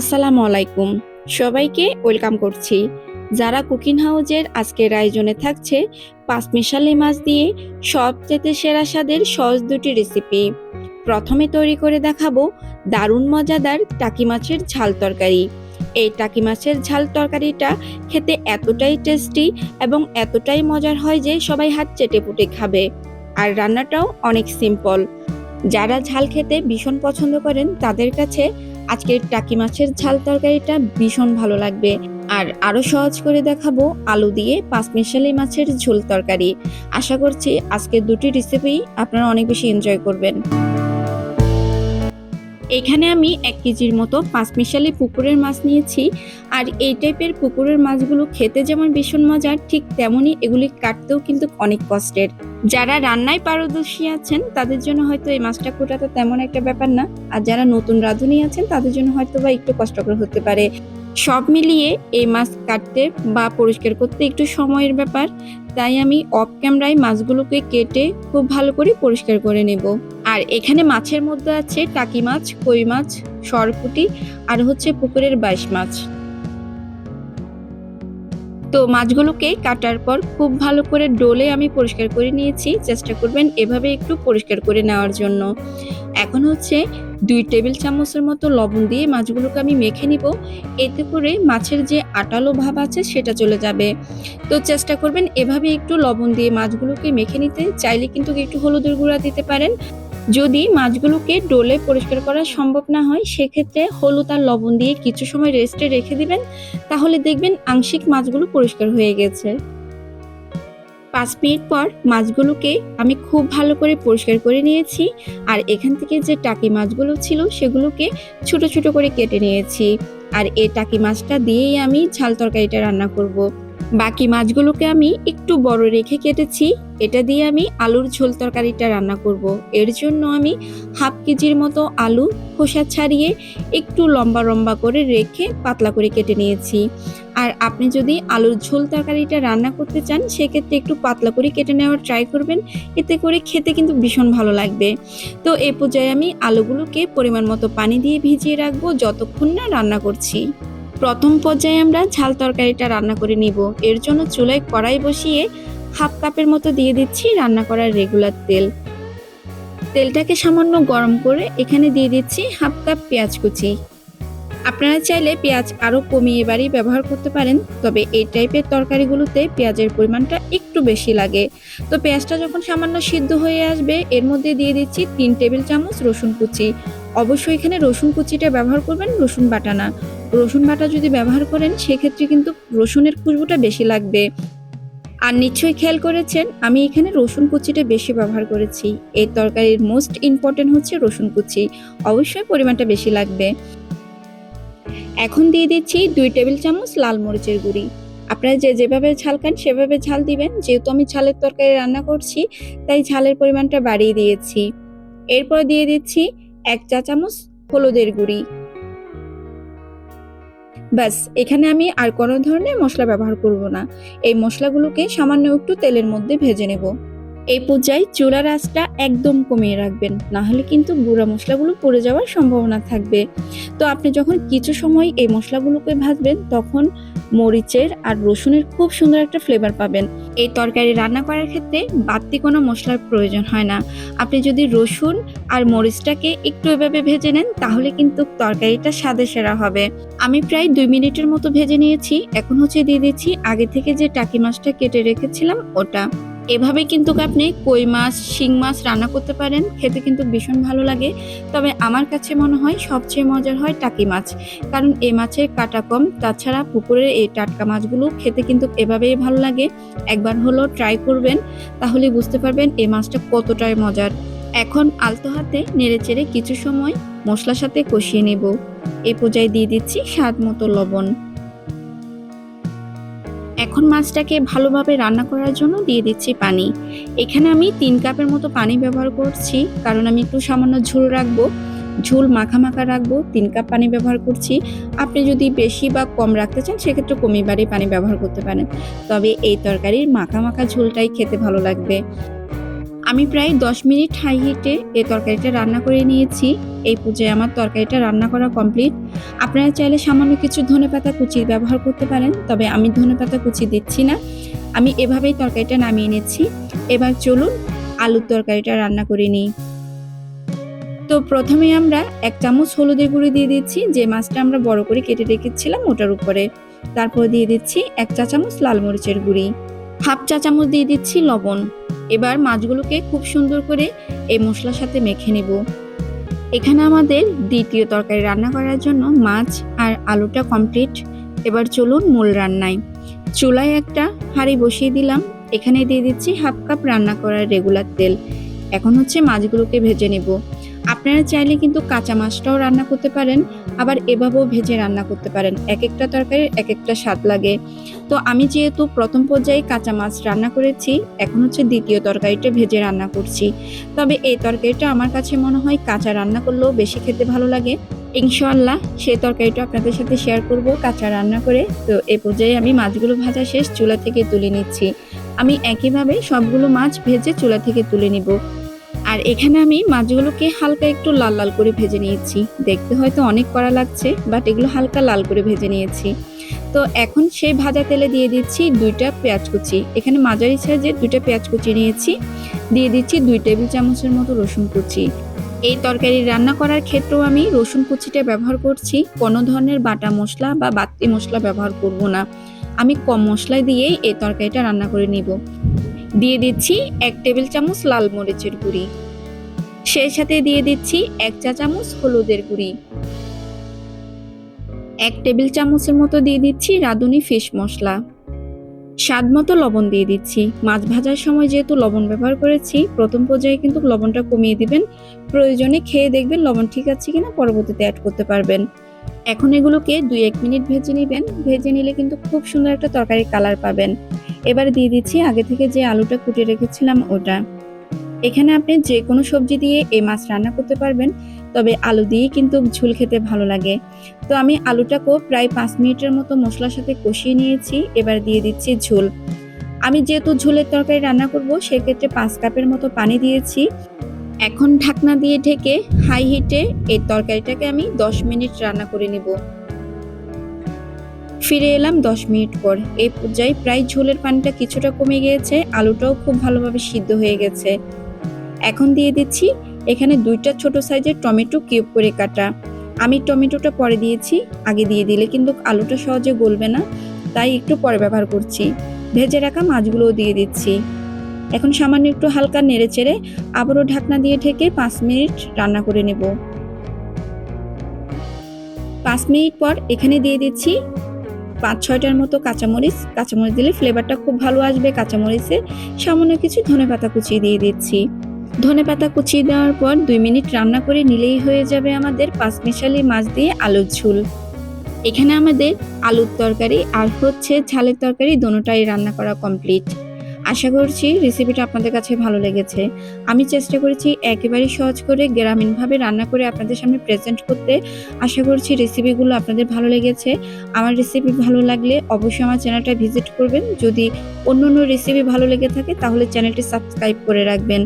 আসসালামু আলাইকুম। সবাইকে ওয়েলকাম করছি। যারা কুকিং হাউজের আজকের আয়োজনে থাকছে পাঁচ মিশালি মাছ দিয়ে সবচেয়ে সেরা স্বাদের সহজ দুটি রেসিপি প্রথমে তৈরি করে দেখাবো দারুণ মজাদার টাকি মাছের ঝাল তরকারি। এই টাকি মাছের ঝাল তরকারিটা খেতে এতটাই টেস্টি এবং এতটাই মজার হয় যে সবাই হাত চেটে পুটে খাবে। আর রান্নাটাও অনেক সিম্পল যারা ঝাল খেতে ভীষণ পছন্দ করেন, তাদের কাছে আজকের টাকি মাছের ঝাল তরকারিটা ভীষণ ভালো লাগবে। আর আরও সহজ করে দেখাবো আলু দিয়ে পাঁচমিশালি মাছের ঝোল তরকারি। আশা করছি আজকের দুটি রেসিপি আপনারা অনেক বেশি এনজয় করবেন। এখানে আমি এক কেজির মতো পাঁচ মিশালি পুকুরের মাছ নিয়েছি। আর এই টাইপের পুকুরের মাছগুলো খেতে যেমন ভীষণ মজার ঠিক তেমনই এগুলি কাটতেও কিন্তু অনেক কষ্টের। যারা রান্নায় পারদর্শী আছেন, তাদের জন্য হয়তো এই মাছটা কোটাটা তেমন একটা ব্যাপার না। আর যারা নতুন রাঁধুনি আছেন, তাদের জন্য হয়তো বা একটু কষ্টকর হতে পারে। সব মিলিয়ে এই মাছ কাটতে বা পরিষ্কার করতে একটু সময়ের ব্যাপার। তাই আমি অফ ক্যামেরায় মাছগুলোকে কেটে খুব ভালো করে পরিষ্কার করে নেব। আর এখানে মাছের মধ্যে আছে টাকি মাছ, কই মাছ, সরপুটি আর হচ্ছে পুকুরের বাইশ মাছ। তো মাছগুলোকে কাটার পর খুব ভালো করে ডোলে আমি পরিষ্কার করে নিয়েছি। চেষ্টা করবেন এভাবে একটু পরিষ্কার করে নেওয়ার জন্য। এখন হচ্ছে দুই টেবিল চামচের মতো লবণ দিয়ে মাছগুলোকে আমি মেখে নিব। এতে করে মাছের যে আটালো ভাব আছে সেটা চলে যাবে। তো চেষ্টা করবেন এভাবে একটু লবণ দিয়ে মাছগুলোকে মেখে নিতে। চাইলে কিন্তু একটু হলুদের গুঁড়া দিতে পারেন। যদি মাছগুলোকে ডোলে পরিষ্কার করা সম্ভব না হয়, সেক্ষেত্রে হলুদ আর লবণ দিয়ে কিছু সময় রেস্টে রেখে দিবেন। তাহলে দেখবেন আংশিক মাছগুলো পরিষ্কার হয়ে গেছে। পাঁচ মিনিট পর মাছগুলোকে আমি খুব ভালো করে পরিষ্কার করে নিয়েছি আর এখান থেকে যে টাকি মাছগুলো ছিল সেগুলোকে ছোট ছোট করে কেটে নিয়েছি। আর এই টাকি মাছটা দিয়েই আমি ঝাল তরকারিটা রান্না করব। বাকি মাছগুলোকে আমি একটু বড় রেখে কেটেছি। এটা দিয়ে আমি আলুর ঝোল তরকারিটা রান্না করব। এর জন্য আমি হাফ কেজির মতো আলু খোসা ছাড়িয়ে একটু লম্বা লম্বা করে রেখে পাতলা করে কেটে নিয়েছি। আর আপনি যদি আলুর ঝোল তরকারিটা রান্না করতে চান, সেক্ষেত্রে একটু পাতলা করে কেটে নেওয়ার ট্রাই করবেন। এতে করে খেতে কিন্তু ভীষণ ভালো লাগবে। তো এ পর্যায়ে আমি আলুগুলোকে পরিমাণ মতো পানি দিয়ে ভিজিয়ে রাখব যতক্ষণ না রান্না করছি। প্রথম পর্যায়ে আমরা ঝাল তরকারিটা রান্না করে নিব। এর জন্য চুলায় কড়াই বসিয়ে হাফ কাপের মতো দিয়ে দিচ্ছি রান্না করার রেগুলার তেল। তেলটাকে সামান্য গরম করে এখানে দিয়ে দিচ্ছি হাফ কাপ পেঁয়াজ কুচি। আপনারা চাইলে পেঁয়াজ আরও কমিয়ে বাড়ি ব্যবহার করতে পারেন, তবে এই টাইপের তরকারিগুলোতে পেঁয়াজের পরিমাণটা একটু বেশি লাগে। তো পেঁয়াজটা যখন সামান্য সিদ্ধ হয়ে আসবে, এর মধ্যে দিয়ে দিচ্ছি তিন টেবিল চামচ রসুন কুচি। অবশ্যই এখানে রসুন কুচিটা ব্যবহার করবেন রসুন বাটা না রসুন বাটা যদি ব্যবহার করেন, সেক্ষেত্রে কিন্তু রসুনের খুশবুটা বেশি লাগবে। আর নিশ্চয়ই খেয়াল করেছেন, আমি এখানে রসুন কুচিটা বেশি ব্যবহার করেছি। এই তরকারির মোস্ট ইম্পর্টেন্ট হচ্ছে রসুন কুচি। অবশ্যই পরিমাণটা বেশি লাগবে। এখন দিয়ে দিচ্ছি দুই টেবিল চামচ লাল মরিচের গুঁড়ি। আপনারা যে যেভাবে ঝাল খান, সেভাবে ঝাল দিবেন। যেহেতু আমি ঝালের তরকারি রান্না করছি, তাই ঝালের পরিমাণটা বাড়িয়ে দিয়েছি। এরপর দিয়ে দিচ্ছি এক চা চামচ হলুদের গুঁড়ি। ব্যাস, এখানে আমি আর কোনো ধরনের মশলা ব্যবহার করব না। এই মশলাগুলোকে সামান্য একটু তেলের মধ্যে ভেজে নেব। এই পর্যায়ে চুলার আঁচটা একদম কমিয়ে রাখবেন, না হলে কিন্তু গুঁড়া মশলাগুলো পড়ে যাওয়ার সম্ভাবনা থাকবে। তো আপনি যখন কিছু সময় এই মশলাগুলোকে ভাজবেন, তখন মরিচের আর রসুনের খুব সুন্দর একটা ফ্লেভার পাবেন। এই তরকারি রান্না করার ক্ষেত্রে বাড়তি কোনো মশলার প্রয়োজন হয় না। আপনি যদি রসুন আর মরিচটাকে একটু এভাবে ভেজে নেন, তাহলে কিন্তু তরকারিটা স্বাদে সেরা হবে। আমি প্রায় দুই মিনিটের মতো ভেজে নিয়েছি, এখন হচ্ছে দিয়ে দিচ্ছি আগে থেকে যে টাকি মাছটা কেটে রেখেছিলাম ওটা। এভাবে কিন্তু আপনি কই মাছ, শিং মাছ রান্না করতে পারেন, খেতে কিন্তু ভীষণ ভালো লাগে। তবে আমার কাছে মনে হয় সবচেয়ে মজার হয় টাকি মাছ। কারণ এই মাছের কাটা কম, তাছাড়া পুকুরের এই টাটকা মাছগুলো খেতে কিন্তু এভাবেই ভালো লাগে। একবার হলো ট্রাই করবেন, তাহলে বুঝতে পারবেন এই মাছটা কতটাই মজার। এখন আলতো হাতে নেড়ে চেড়ে কিছু সময় মশলার সাথে কষিয়ে নেব। এই পর্যায়ে দিয়ে দিচ্ছি স্বাদ মতো লবণ। এখন মাছটাকে ভালোভাবে রান্না করার জন্য দিয়ে দিচ্ছি পানি। এখানে আমি তিন কাপের মতো পানি ব্যবহার করছি, কারণ আমি একটু সামান্য ঝোল রাখব। ঝোল মাখা মাখা রাখব, তিন কাপ পানি ব্যবহার করছি। আপনি যদি বেশি বা কম রাখতে চান, সেক্ষেত্রে কমিবারই পানি ব্যবহার করতে পারেন। তবে এই তরকারির মাখা মাখা ঝোলটাই খেতে ভালো লাগবে। আমি প্রায় দশ মিনিট হাই হিটে এই তরকারিটা রান্না করে নিয়েছি। এই পূজায় আমার তরকারিটা রান্না করা কমপ্লিট। আপনারা চাইলে সামান্য কিছু ধনেপাতা কুচি ব্যবহার করতে পারেন, তবে আমি ধনেপাতা কুচি দিচ্ছি না। আমি এভাবেই তরকারিটা নামিয়ে নিচ্ছি। এবার চলুন আলুর তরকারিটা রান্না করে নিই। তো প্রথমে আমরা এক চামচ হলুদের গুঁড়ি দিয়ে দিচ্ছি, যে মাছটা আমরা বড় করে কেটে রেখেছিলাম ওটার উপরে। তারপর দিয়ে দিচ্ছি এক চা চামচ লাল মরিচের গুঁড়ি। হাফ চা চামচ দিয়ে দিচ্ছি লবণ। এবার মাছগুলোকে খুব সুন্দর করে এই মশলার সাথে মেখে নেব। এখানে আমাদের দ্বিতীয় তরকারি রান্না করার জন্য মাছ আর আলুটা কমপ্লিট এবার চলুন মূল রান্নায়। চুলায় একটা হাঁড়ি বসিয়ে দিলাম। এখানে দিয়ে দিচ্ছি হাফ কাপ রান্না করার রেগুলার তেল। এখন হচ্ছে মাছগুলোকে ভেজে নেব। আপনারা চাইলে কিন্তু কাঁচা মাছটাও রান্না করতে পারেন, আবার এভাবেও ভেজে রান্না করতে পারেন। এক একটা তরকারির এক একটা স্বাদ লাগে। তো আমি যেহেতু প্রথম পর্যায়ে কাঁচা মাছ রান্না করেছি, এখন হচ্ছে দ্বিতীয় তরকারিটা ভেজে রান্না করছি। তবে এই তরকারিটা আমার কাছে মনে হয় কাঁচা রান্না করলেও বেশি খেতে ভালো লাগে। ইনশাআল্লাহ সেই তরকারিটা আপনাদের সাথে শেয়ার করব কাঁচা রান্না করে। তো এ পর্যায়ে আমি মাছগুলো ভাজা শেষ চুলা থেকে তুলে নিচ্ছি। আমি একইভাবে সবগুলো মাছ ভেজে চুলা থেকে তুলে নিব। আর এখানে আমি মাছগুলোকে হালকা একটু লাল লাল করে ভেজে নিয়েছি। দেখতে হয়তো অনেক কড়া লাগছে বাট এগুলো হালকা লাল করে ভেজে নিয়েছি। তো এখন সেই ভাজা তেলে দিয়ে দিচ্ছি দুইটা পেঁয়াজ কুচি। এখানে মাঝারি সাইজের দুইটা পেঁয়াজ কুচি নিয়েছি। দিয়ে দিচ্ছি দুই টেবিল চামচের মতো রসুন কুচি। এই তরকারি রান্না করার ক্ষেত্রেও আমি রসুন কুচিটা ব্যবহার করছি। কোনো ধরনের বাটা মশলা বা বাতি মশলা ব্যবহার করব না। আমি কম মশলায় দিয়েই এই তরকারিটা রান্না করে নিব। দিয়ে দিচ্ছি এক টেবিল চামচ লাল মরিচের গুঁড়ি। সেই সাথে দিয়ে দিচ্ছি এক চা চামচ হলুদের গুঁড়ি। এক টেবিল চামচের মতো দিয়ে দিচ্ছি রাঁধুনি ফিশ মশলা। স্বাদ মতো লবণ দিয়ে দিচ্ছি। মাছ ভাজার সময় যেহেতু লবণ ব্যবহার করেছি, প্রথম পর্যায়ে কিন্তু লবণটা কমিয়ে দিবেন। প্রয়োজনে খেয়ে দেখবেন লবণ ঠিক আছে কিনা পরবর্তীতে অ্যাড করতে পারবেন। এখন এগুলোকে দুই এক মিনিট ভেজে নেবেন। ভেজে নিলে কিন্তু খুব সুন্দর একটা তরকারি কালার পাবেন। এবার দিয়ে দিচ্ছি আগে থেকে যে আলুটা কুটে রেখেছিলাম ওটা। এখানে আপনি যে কোনো সবজি দিয়ে এই মাছ রান্না করতে পারবেন, তবে আলু দিয়ে কিন্তু ঝোল খেতে ভালো লাগে। তো আমি আলুটাকেও প্রায় পাঁচ মিনিটের মতো মশলার সাথে কষিয়ে নিয়েছি, এবার দিয়ে দিচ্ছি ঝোল। আমি যেহেতু ঝোলের তরকারি রান্না করব, সেক্ষেত্রে পাঁচ কাপের মতো পানি দিয়েছি। এখন ঢাকনা দিয়ে ঢেকে হাই হিটে এই তরকারিটাকে আমি দশ মিনিট রান্না করে নেব। ফিরে এলাম দশ মিনিট পর। এই পর্যায়ে প্রায় ঝোলের পানিটা কিছুটা কমে গিয়েছে, আলুটাও খুব ভালোভাবে সিদ্ধ হয়ে গেছে। এখন দিয়ে দিচ্ছি এখানে দুইটা ছোট সাইজের টমেটো কিউব করে কাটা। আমি টমেটোটা পরে দিয়েছি, আগে দিয়ে দিলে কিন্তু আলুটা সহজে গলবে না, তাই একটু পরে ব্যবহার করছি। ভেজে রাখা মাছগুলোও দিয়ে দিচ্ছি। এখন সামান্য একটু হালকা নেড়ে চেড়ে আবারও ঢাকনা দিয়ে ঢেকে পাঁচ মিনিট রান্না করে নেব। পাঁচ মিনিট পর এখানে দিয়ে দিচ্ছি পাঁচ ছয়টার মতো কাঁচামরিচ। কাঁচামরিচ দিলে ফ্লেভারটা খুব ভালো আসবে। কাঁচামরিচে সামান্য কিছু ধনেপাতা কুচিয়ে দিয়ে দিচ্ছি। ধনেপাতা কুচিয়ে দেওয়ার পর দুই মিনিট রান্না করে নিলেই হয়ে যাবে আমাদের পাঁচমিশালি মাছ দিয়ে আলুর ঝোল। এখানে আমাদের আলুর তরকারি আর হচ্ছে ঝালের তরকারি দোনোটাই রান্না করা কমপ্লিট। আশা করছি রেসিপিটা আপনাদের কাছে ভালো লেগেছে। আমি চেষ্টা করেছি একেবারে সহজ করে গ্রামীণভাবে রান্না করে আপনাদের সামনে প্রেজেন্ট করতে। আশা করছি রেসিপিগুলো আপনাদের ভালো লেগেছে। আমার রেসিপি ভালো লাগলে অবশ্যই আমার চ্যানেলটা ভিজিট করবেন। যদি অন্য অন্য রেসিপি ভালো লেগে থাকে তাহলে চ্যানেলটি সাবস্ক্রাইব করে রাখবেন।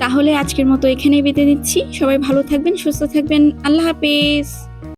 তাহলে আজকের মতো এখানেই বেঁধে দিচ্ছি সবাই ভালো থাকবেন সুস্থ থাকবেন। আল্লাহ হাফেজ।